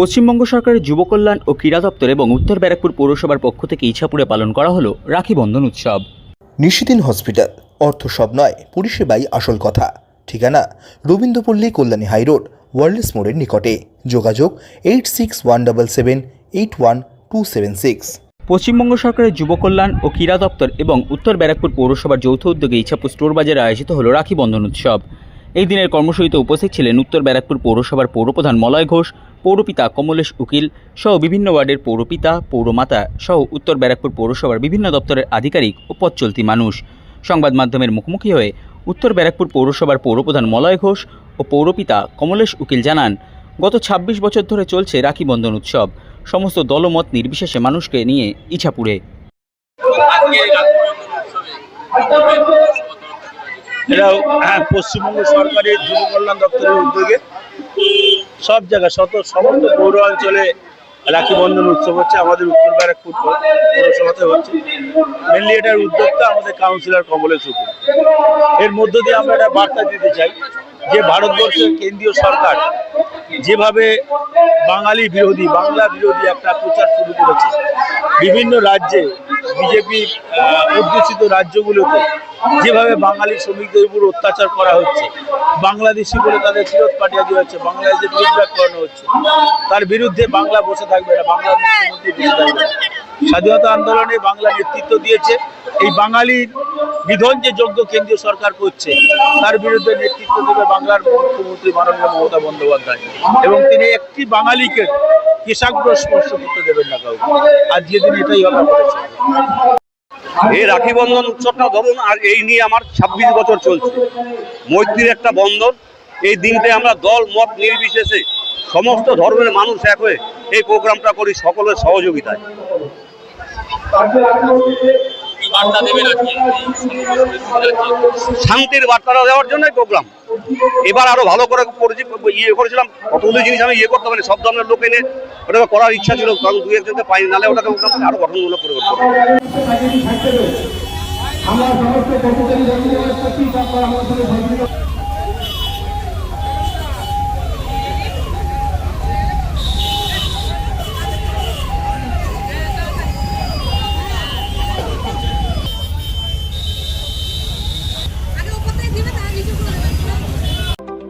পশ্চিমবঙ্গ সরকারের যুব কল্যাণ ও ক্রীড়া দপ্তর এবং উত্তর ব্যারাকপুর পৌরসভার পক্ষ থেকে ইছাপুরে পালন করা হলো রাখি বন্ধন উৎসব। নিশিদিন হসপিটাল অর্থ সব নয় পরিষেবাই আসল কথা। ঠিকানা রবীন্দ্রপল্লী কল্যাণী হাইরোড ওয়ার্ল্ডস মোড়ের নিকটে। যোগাযোগ eight six one double seven eight one two seven six. Paschimbanga সরকারের যুব কল্যাণ ও ক্রীড়া দপ্তর এবং উত্তর ব্যারাকপুর পৌরসভার যৌথ উদ্যোগে ইছাপুর স্টোর বাজারে আয়োজিত হলো রাখি বন্ধন উৎসব। এই দিনের কর্মসূচিতে উপস্থিত ছিলেন উত্তর ব্যারাকপুর পৌরসভার পৌরপ্রধান মলয় ঘোষ, পৌরপিতা কমলেশ উকিল সহ বিভিন্ন ওয়ার্ডের পৌরপিতা, পৌরমাতা সহ উত্তর ব্যারাকপুর পৌরসভার বিভিন্ন দপ্তরের আধিকারিক ও পথচলতি মানুষ। সংবাদ মাধ্যমের মুখোমুখি হয়ে উত্তর ব্যারাকপুর পৌরসভার পৌরপ্রধান মলয় ঘোষ ও পৌরপিতা কমলেশ উকিল জানান, গত ২৬ বছর ধরে চলছে রাখি বন্ধন উৎসব। সমস্ত দলমত নির্বিশেষে মানুষকে নিয়ে ইছাপুরে। এটা হ্যাঁ, পশ্চিমবঙ্গ সরকারের যুব কল্যাণ দপ্তরের উদ্যোগে সব জায়গায় শত সমস্ত পৌর অঞ্চলে রাখি বন্ধন উৎসব হচ্ছে আমাদের উত্তর ব্যারাকপুর পৌর- পৌরসভাতে হচ্ছে। মেনলি এটার উদ্যোক্তা আমাদের কাউন্সিলর কমলেশ উকিল এর মধ্য দিয়ে আমরা একটা বার্তা দিতে চাই যে ভারতবর্ষের কেন্দ্রীয় সরকার যেভাবে বাঙালি বিরোধী, বাংলা বিরোধী একটা প্রচার শুরু করেছে। বিভিন্ন রাজ্যে বিজেপি অধ্যুষিত রাজ্যগুলোতে যেভাবে বাঙালি শ্রমিকদের উপর অত্যাচার করা হচ্ছে, বাংলাদেশি বলে তাদের ফেরত পাঠিয়ে দেওয়া হচ্ছে বাংলাদেশের ফিডব্যাক করানো হচ্ছে, তার বিরুদ্ধে বাংলা বসে থাকবে না বাংলার মুখ্যমন্ত্রী বসে থাকবে স্বাধীনতা আন্দোলনে বাংলা নেতৃত্ব দিয়েছে। এই বাঙালির বিধন যে যোগ্য কেন্দ্রীয় সরকার করছে, তার বিরুদ্ধে নেতৃত্ব দেবে বাংলার মুখ্যমন্ত্রী মাননীয় মমতা বন্দ্যোপাধ্যায়। এবং তিনি একটি বাঙালিকে কেশাগ্র স্পর্শ করতে দেবেন না কাউকে। আজকে দিন এটাই হবে এই রাখি বন্ধন উৎসবটা ধরুন আর এই নিয়ে আমার ছাব্বিশ বছর চলছে। মৈত্রীর একটা বন্ধন, এই দিনটায় আমরা দল, মত নির্বিশেষে সমস্ত ধর্মের মানুষ এক হয়ে এই প্রোগ্রামটা করি সকলের সহযোগিতায়। শান্তির বার্তাটা দেওয়ার জন্যই প্রোগ্রাম এবার আরও ভালো করে করেছি ইয়ে করেছিলাম কতগুলো জিনিস আমি ইয়ে করতে পারি সব ধরনের লোক এনে ওটা করার ইচ্ছা ছিল কারণ দুই একজনকে পাই নালে ওটাকে আরও গঠনমূলক করে। আমরা সমস্ত কর্মচারী কর্মীদের প্রতি সরকার আমাদের সঙ্গে সহযোগিতা আগে উপর থেকে দিবে তার নিচে করে দেবে